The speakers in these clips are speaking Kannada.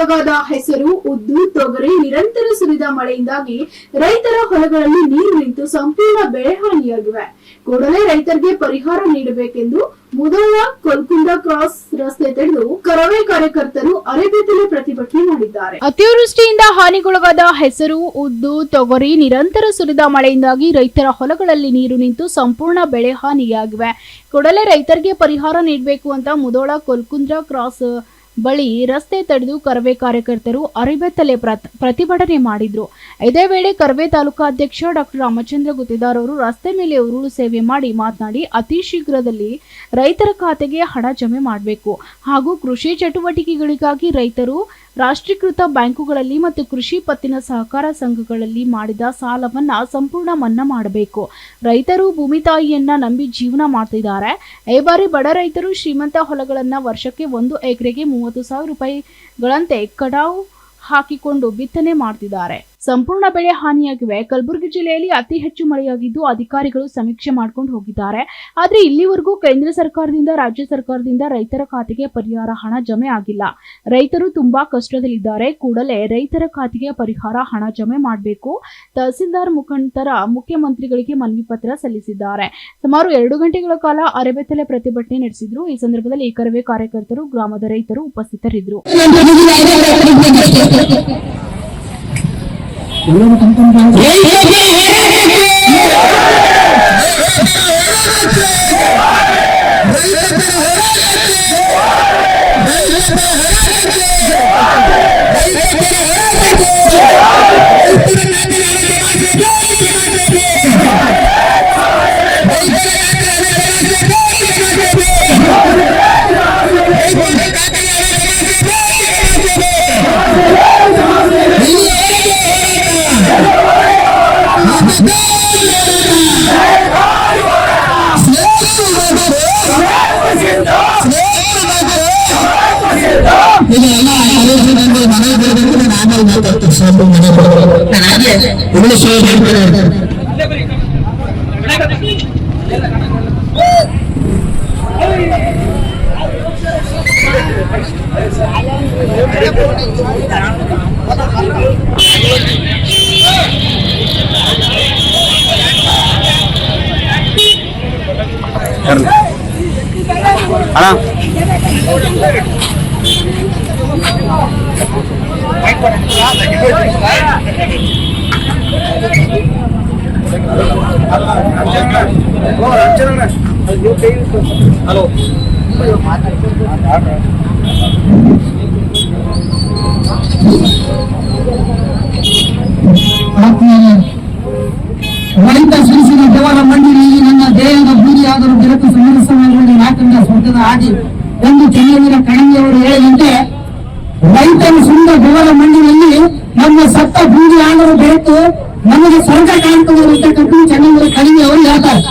ಹಾನಿಗೊಳಗಾದ ಹೆಸರು, ಉದ್ದು, ತೊಗರಿ, ನಿರಂತರ ಸುರಿದ ಮಳೆಯಿಂದಾಗಿ ರೈತರ ಹೊಲಗಳಲ್ಲಿ ನೀರು ನಿಂತು ಸಂಪೂರ್ಣ ಬೆಳೆ ಹಾನಿಯಾಗಿವೆ. ಕೂಡಲೇ ರೈತರಿಗೆ ಪರಿಹಾರ ನೀಡಬೇಕೆಂದು ಮುದೋಳ ಕೊಲ್ಕುಂದ ಕ್ರಾಸ್ ರಸ್ತೆ ತಡೆದು ಕರವೇ ಕಾರ್ಯಕರ್ತರು ಅರೆಬೆತ್ತಲೆ ಪ್ರತಿಭಟನೆ ಮಾಡಿದ್ದಾರೆ. ಅತಿವೃಷ್ಟಿಯಿಂದ ಹಾನಿಗೊಳಗಾದ ಹೆಸರು, ಉದ್ದು, ತೊಗರಿ, ನಿರಂತರ ಸುರಿದ ಮಳೆಯಿಂದಾಗಿ ರೈತರ ಹೊಲಗಳಲ್ಲಿ ನೀರು ನಿಂತು ಸಂಪೂರ್ಣ ಬೆಳೆ ಹಾನಿಯಾಗಿವೆ. ಕೂಡಲೇ ರೈತರಿಗೆ ಪರಿಹಾರ ನೀಡಬೇಕು ಅಂತ ಮುದೋಳ ಕೊಲ್ಕುಂದ್ರ ಕ್ರಾಸ್ ಬಳಿ ರಸ್ತೆ ತಡೆದು ಕರವೇ ಕಾರ್ಯಕರ್ತರು ಅರಿಬೆತ್ತಲೆ ಪ್ರತ್- ಪ್ರತಿಭಟನೆ ಮಾಡಿದ್ರು. ಇದೇ ವೇಳೆ ಕರವೇ ತಾಲೂಕಾಧ್ಯಕ್ಷ ಡಾಕ್ಟರ್ ರಾಮಚಂದ್ರ ಗುತ್ತಿದಾರ್ ಅವರು ರಸ್ತೆ ಮೇಲೆ ಉರುಳು ಸೇವೆ ಮಾಡಿ ಮಾತನಾಡಿ, ಅತಿ ಶೀಘ್ರದಲ್ಲಿ ರೈತರ ಖಾತೆಗೆ ಹಣ ಜಮೆ ಮಾಡಬೇಕು ಹಾಗೂ ಕೃಷಿ ಚಟುವಟಿಕೆಗಳಿಗಾಗಿ ರೈತರು ರಾಷ್ಟ್ರೀಕೃತ ಬ್ಯಾಂಕುಗಳಲ್ಲಿ ಮತ್ತು ಕೃಷಿ ಪತ್ತಿನ ಸಹಕಾರ ಸಂಘಗಳಲ್ಲಿ ಮಾಡಿದ ಸಾಲವನ್ನು ಸಂಪೂರ್ಣ ಮನ್ನಾ ಮಾಡಬೇಕು. ರೈತರು ಭೂಮಿ ತಾಯಿಯನ್ನು ನಂಬಿ ಜೀವನ ಮಾಡ್ತಿದ್ದಾರೆ. ಈ ಬಾರಿ ಬಡ ರೈತರು ಶ್ರೀಮಂತ ಹೊಲಗಳನ್ನು ವರ್ಷಕ್ಕೆ ಒಂದು ಎಕರೆಗೆ ಮೂವತ್ತು ಸಾವಿರ ರೂಪಾಯಿಗಳಂತೆ ಕಡಾವು ಹಾಕಿಕೊಂಡು ಬಿತ್ತನೆ ಮಾಡ್ತಿದ್ದಾರೆ. ಸಂಪೂರ್ಣ ಬೆಳೆ ಹಾನಿಯಾಗಿವೆ. ಕಲಬುರಗಿ ಜಿಲ್ಲೆಯಲ್ಲಿ ಅತಿ ಹೆಚ್ಚು ಮಳೆಯಾಗಿದ್ದು ಅಧಿಕಾರಿಗಳು ಸಮೀಕ್ಷೆ ಮಾಡ್ಕೊಂಡು ಹೋಗಿದ್ದಾರೆ. ಆದರೆ ಇಲ್ಲಿವರೆಗೂ ಕೇಂದ್ರ ಸರ್ಕಾರದಿಂದ, ರಾಜ್ಯ ಸರ್ಕಾರದಿಂದ ರೈತರ ಖಾತೆಗೆ ಪರಿಹಾರ ಹಣ ಜಮೆ ಆಗಿಲ್ಲ. ರೈತರು ತುಂಬಾ ಕಷ್ಟದಲ್ಲಿದ್ದಾರೆ. ಕೂಡಲೇ ರೈತರ ಖಾತೆಗೆ ಪರಿಹಾರ ಹಣ ಜಮೆ ಮಾಡಬೇಕು. ತಹಸೀಲ್ದಾರ್ ಮುಖಾಂತರ ಮುಖ್ಯಮಂತ್ರಿಗಳಿಗೆ ಮನವಿ ಪತ್ರ ಸಲ್ಲಿಸಿದ್ದಾರೆ. ಸುಮಾರು ಎರಡು ಗಂಟೆಗಳ ಕಾಲ ಅರೆಬೆತ್ತಲೆ ಪ್ರತಿಭಟನೆ ನಡೆಸಿದ್ರು. ಈ ಸಂದರ್ಭದಲ್ಲಿ ಕರವೇ ಕಾರ್ಯಕರ್ತರು, ಗ್ರಾಮದ ರೈತರು ಉಪಸ್ಥಿತರಿದ್ದರು. Yeah. untuk Ini saya benar. Alang. ಆತ್ಮೀಯರೇ, ರೈತ ಶ್ರೀಸಿನ ದೇವರ ಮಂಡಿಯಲ್ಲಿ ನನ್ನ ದೇಹದ ಬೂದಿಯಾದರೂ ಬೆಳಕು ಸಮರಸವಾಗಿ ನಾಕಂಡ ಸ್ವರ್ಗದ ಆದಿ ಎಂದು ಚೆನ್ನವೀರ ಕಣಂಗಿಯವರು ಹೇಳಿದಂತೆ, ರೈತರು ಸುಂದರ ಬೆವರ ಮಂಡಿನಲ್ಲಿ ನಮ್ಮ ಸತ್ತ ಬೂದಿ ಆದರೂ ಬೆರೆತು ನಮಗೆ ಸ್ವರ್ಗ ಕಾಣ್ತದೆ ಅಂತಕ್ಕಂಥ ಚೆನ್ನವೀರ ಕಣಿವೆ ಅವರು ಹೇಳ್ತಾರೆ.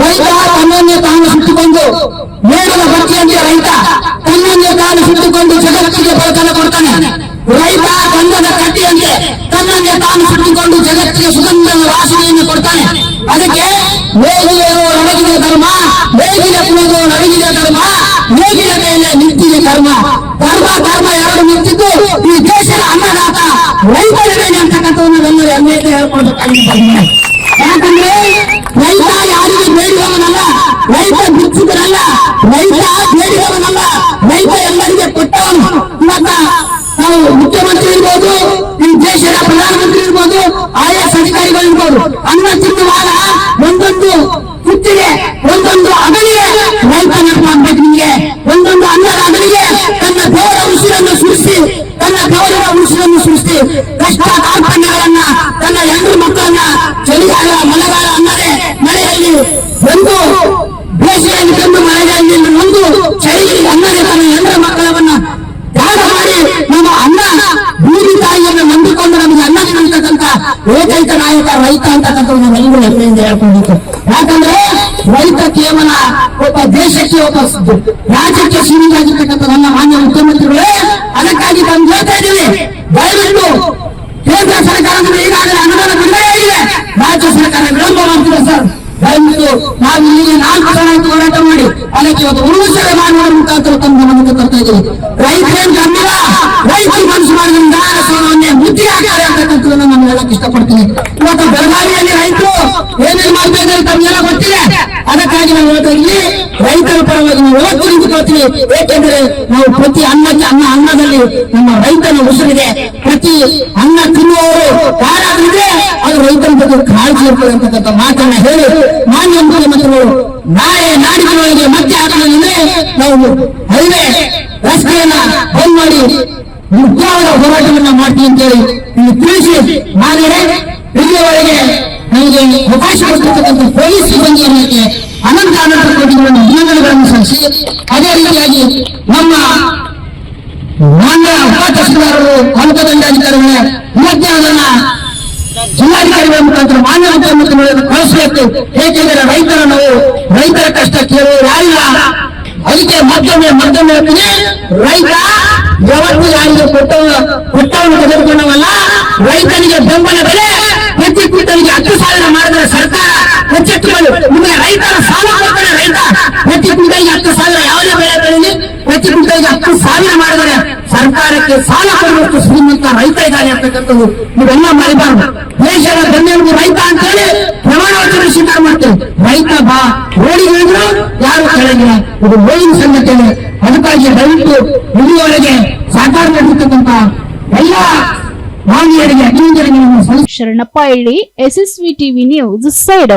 ರೈತ ತನ್ನನ್ನೇ ತಾನು ಸುತ್ತಿಕೊಂಡು ಮೇಡದ ಭಕ್ತಿಯಂತೆ ರೈತ ತನ್ನನ್ನೇ ತಾನು ಸುತ್ತಿಕೊಂಡು ಜಗತ್ತಿಗೆ ಬೆಳಕನ್ನು ಕೊಡ್ತಾನೆ. ರೈತ ಗಂಧದ ಕಟ್ಟಿಯಂತೆ ತನ್ನನ್ನೇ ತಾನು ಸುತ್ತಿಕೊಂಡು ಜಗತ್ತಿಗೆ ಸುಗಂಧದ ವಾಸನೆಯನ್ನು ಕೊಡ್ತಾನೆ. ಅದಕ್ಕೆ ವೇಗಿಗೆ ನಡಗಿದೆ ಧರ್ಮ ವೇಗಿನ ಕುಣಿದು ನಡಗಿದ ಧರ್ಮ ವೇಗಿನ ಮೇಲೆ ನಿಂತಿದೆ ಕರ್ಮ ಧರ್ಮ ಧರ್ಮ ಎರಡು ನಿಂತಿದ್ದು ಈ ದೇಶದ ಅನ್ನದಾತ ರೈತರ ಮೇಲೆ ಅಂತಕ್ಕಂಥವನ್ನೆಲ್ಲರೂ ಹೆಮ್ಮೆಯಿಂದ ಹೇಳ್ಕೊಳ್ಬೇಕಾಗಿದೆ. ಯಾಕಂದ್ರೆ ರೈತ ಯಾರಿಗೆ ಬೇಡಿದವನಲ್ಲ, ರೈತ ಬಿಚ್ಚಿದನಲ್ಲ ರೈತ ಬೇಡಿದವನಲ್ಲ, ರೈತ ಎಲ್ಲರಿಗೆ ಕೊಟ್ಟವನು. ಇವತ್ತ ನಾವು ಮುಖ್ಯಮಂತ್ರಿ ಇರ್ಬೋದು ದೇಶದ ಪ್ರಧಾನಮಂತ್ರಿ ಇರ್ಬೋದು ಐ ಎಸ್ ಅಧಿಕಾರಿಗಳು ಇರ್ಬೋದು. ಅನ್ನ ತಿನ್ನುವಾಗ ಒಂದೊಂದು ಏಕೈಕ ನಾಯಕ, ರೈತ ಅಂತಕ್ಕಂಥ ನಾವೆಲ್ಲರೂ ಹೆಮ್ಮೆಯಿಂದ ಹೇಳ್ಕೊಂಡಿತ್ತು ಯಾಕಂದ್ರೆ ರೈತ ಕೇವಲ ಒಬ್ಬ ದೇಶಕ್ಕೆ ಒಬ್ಬ ರಾಜ್ಯಕ್ಕೆ ಸೀಮಿತವಾಗಿರ್ತಕ್ಕಂಥ ನನ್ನ ಮಾನ್ಯ ಮುಖ್ಯಮಂತ್ರಿಗಳೇ, ಅದಕ್ಕಾಗಿ ನಾನು ಹೇಳ್ತಾ ಇದ್ದೀವಿ. ದಯವಿಟ್ಟು ಕೇಂದ್ರ ಸರ್ಕಾರದಿಂದ ಈಗಾಗಲೇ ಅನುದಾನ ಬಿಡುಗಡೆ ಆಗಿದೆ. ರಾಜ್ಯ ಸರ್ಕಾರ ವಿಳಂಬ ಮಾಡ್ತಿದೆ ಸರ್. ದಯವಿಟ್ಟು ನಾವು ಇಲ್ಲಿಗೆ ನಾಲ್ಕು ಜನ ಹೋರಾಟ ಮಾಡಿ, ಅದಕ್ಕೆ ಇವತ್ತು ಉರುಳು ಸೇವೆ ಮಾಡುವ ಮುಖಾಂತರ ತಮ್ಮ ಗಮನಕ್ಕೆ ತರ್ತಾ ಇದ್ದೀವಿ. ರೈತರೇನು ಕಮ್ಮಿಲ್ಲ ರೈತರು ಮನಸ್ಸು ಮಾಡೋದ್ರಿಂದ ಸೋಮನ್ನೇ ಬುದ್ಧಿ ಹಾಕ್ತಾರೆ ಅಂತಕ್ಕಂಥದ್ದನ್ನ ನಾನು ಹೇಳಕ್ ಇಷ್ಟಪಡ್ತೀನಿ. ಇವತ್ತು ಬೆಳಗಾವಿಯಲ್ಲಿ ರೈತರು ಏನೇನು ಮಾಡ್ತಾ ಇದ್ದಾರೆ ತಮಗೆಲ್ಲ ಗೊತ್ತಿದೆ. ಅದಕ್ಕಾಗಿ ನಾವು ಹೇಳ್ತಾ ಇಲ್ಲಿ ರೈತರ ಪರವಾಗಿ ನಾವು ಯಾವತ್ತೂ ನಿಂತುಕೊಳ್ತೀವಿ ಏಕೆಂದ್ರೆ ನಾವು ಪ್ರತಿ ಅನ್ನಕ್ಕೆ ಅನ್ನ, ಅನ್ನದಲ್ಲಿ ನಮ್ಮ ರೈತನ ಉಸಿರಿಗೆ ಪ್ರತಿ ಅನ್ನ ತಿನ್ನುವವರು ಯಾರಾದ್ರಿದ್ರೆ ಅದು ರೈತರ ಬಗ್ಗೆ ಕಾಳಜಿ ಇರ್ತದೆ ಅಂತಕ್ಕಂಥ ಮಾತನ್ನ ಹೇಳಿ, ಮಾನ್ಯ ಮುಖ್ಯಮಂತ್ರಿಗಳು ನಾಳೆ ನಾಡಿನೊಳಗೆ ಮತ್ತೆ ಆಗಲಿಲ್ಲ ನಾವು ಹೈವೇ ರಸ್ತೆಯನ್ನ ಬಂದ್ ಮಾಡಿ ಮುಖ್ಯವಾದ ಹೋರಾಟವನ್ನ ಮಾಡ್ತೀವಿ ಅಂತೇಳಿ ಇಲ್ಲಿ ತಿಳಿಸಿ ಆದರೆ ಇಲ್ಲಿಯವರೆಗೆ ನಮಗೆ ಅವಕಾಶ ಕೊಟ್ಟಿರ್ತಕ್ಕಂಥ ಪೊಲೀಸ್ ಸಿಬ್ಬಂದಿಯರಿಗೆ ಅನಂತ ಅನಂತ ಕೋಟಿಗಳನ್ನು ಅಭಿನಂದನೆಗಳನ್ನು ಸಲ್ಲಿಸಿ, ಅದೇ ರೀತಿಯಾಗಿ ನಮ್ಮ ಮಾನ್ಯ ಉಪತಹಸೀಲ್ದಾರರು ತಾಲೂಕು ದಂಡಾಧಿಕಾರಿಗಳ ಇವತ್ತೇ ಅದನ್ನ ಜಿಲ್ಲಾಧಿಕಾರಿಗಳ ಮುಖಾಂತರ ಮಾನ್ಯ ಮುಖ್ಯಮಂತ್ರಿಗಳನ್ನು ಕಳಿಸಬೇಕು. ಏಕೆಂದರೆ ರೈತರ ನಾವು ರೈತರ ಕಷ್ಟ ಕೇಳುವ ಯಾರಿಲ್ಲ. ಅದಕ್ಕೆ ಮತ್ತೊಮ್ಮೆ ಮತ್ತೊಮ್ಮೆ ಹೇಳ್ತೀನಿ ರೈತ ಯಾವತ್ತು ಯಾರಿಗೆ ಕೊಟ್ಟ ಕೊಟ್ಟವನ್ನು ತೆಗೆದುಕೊಂಡವಲ್ಲ, ರೈತನಿಗೆ ಬೆಂಬಲ ಬೆಲೆ ಪ್ರತಿ ಕ್ವಿಂಟಲ್ಗೆ ಹತ್ತು ಸಾವಿರ ಮಾಡಿದ್ರೆ ಸರ್ಕಾರ ಹೆಚ್ಚು ನಿಮಗೆ ರೈತರ ಸಾಲ ಕೊಡ್ತಾರೆ ರೈತ. ಪ್ರತಿ ಕ್ವಿಂಟಲ್ಗೆ ಹತ್ತು ಸಾವಿರ ಯಾವುದೇ ಬೆಳೆ ಬೆಳೆಯಲಿ ಪ್ರತಿ ಕ್ವಿಂಟಲ್ಗೆ ಹತ್ತು ಸಾವಿರ ಮಾಡಿದರೆ ಸರ್ಕಾರಕ್ಕೆ ಸಾಲ ಕೊಡುವಷ್ಟು ಶ್ರೀಮಂತ ರೈತ ಇದ್ದಾನೆ ಅಂತಕ್ಕಂಥದ್ದು ನೀವೆಲ್ಲ ಮಾಡಿದ್ದಾರೆ ದೇಶದ ಬೆನ್ನೆಲುಬು ರೈತ ಅಂತೇಳಿ ಪ್ರಮಾಣ ವಚನ ಸ್ವೀಕಾರ ಮಾಡ್ತೇವೆ ರೈತ ಬಾ ಓಡಿಗಳಿದ್ರು ಯಾರು ಕೆಳಗಿಲ್ಲ ಇದು ಓಡಿನ ಸಂಗತಿಯಲ್ಲಿ ಅದಕ್ಕಾಗಿ ದಯವಿಟ್ಟು ಇಲ್ಲಿಯವರೆಗೆ ಸಾಕಾರ ಮಾಡಿರ್ತಕ್ಕಂಥ ಎಲ್ಲ ಮಾನ್ಯರಿಗೆ ಅಭಿನಂದನೆಗಳನ್ನು ಸಲ್ಲಿಸಿ ಶರಣಪ್ಪ ಎಳ್ಳಿ ಎಸ್ಎಸ್ವಿ ಟಿವಿ ನ್ಯೂಸ್ ಸೈಡ್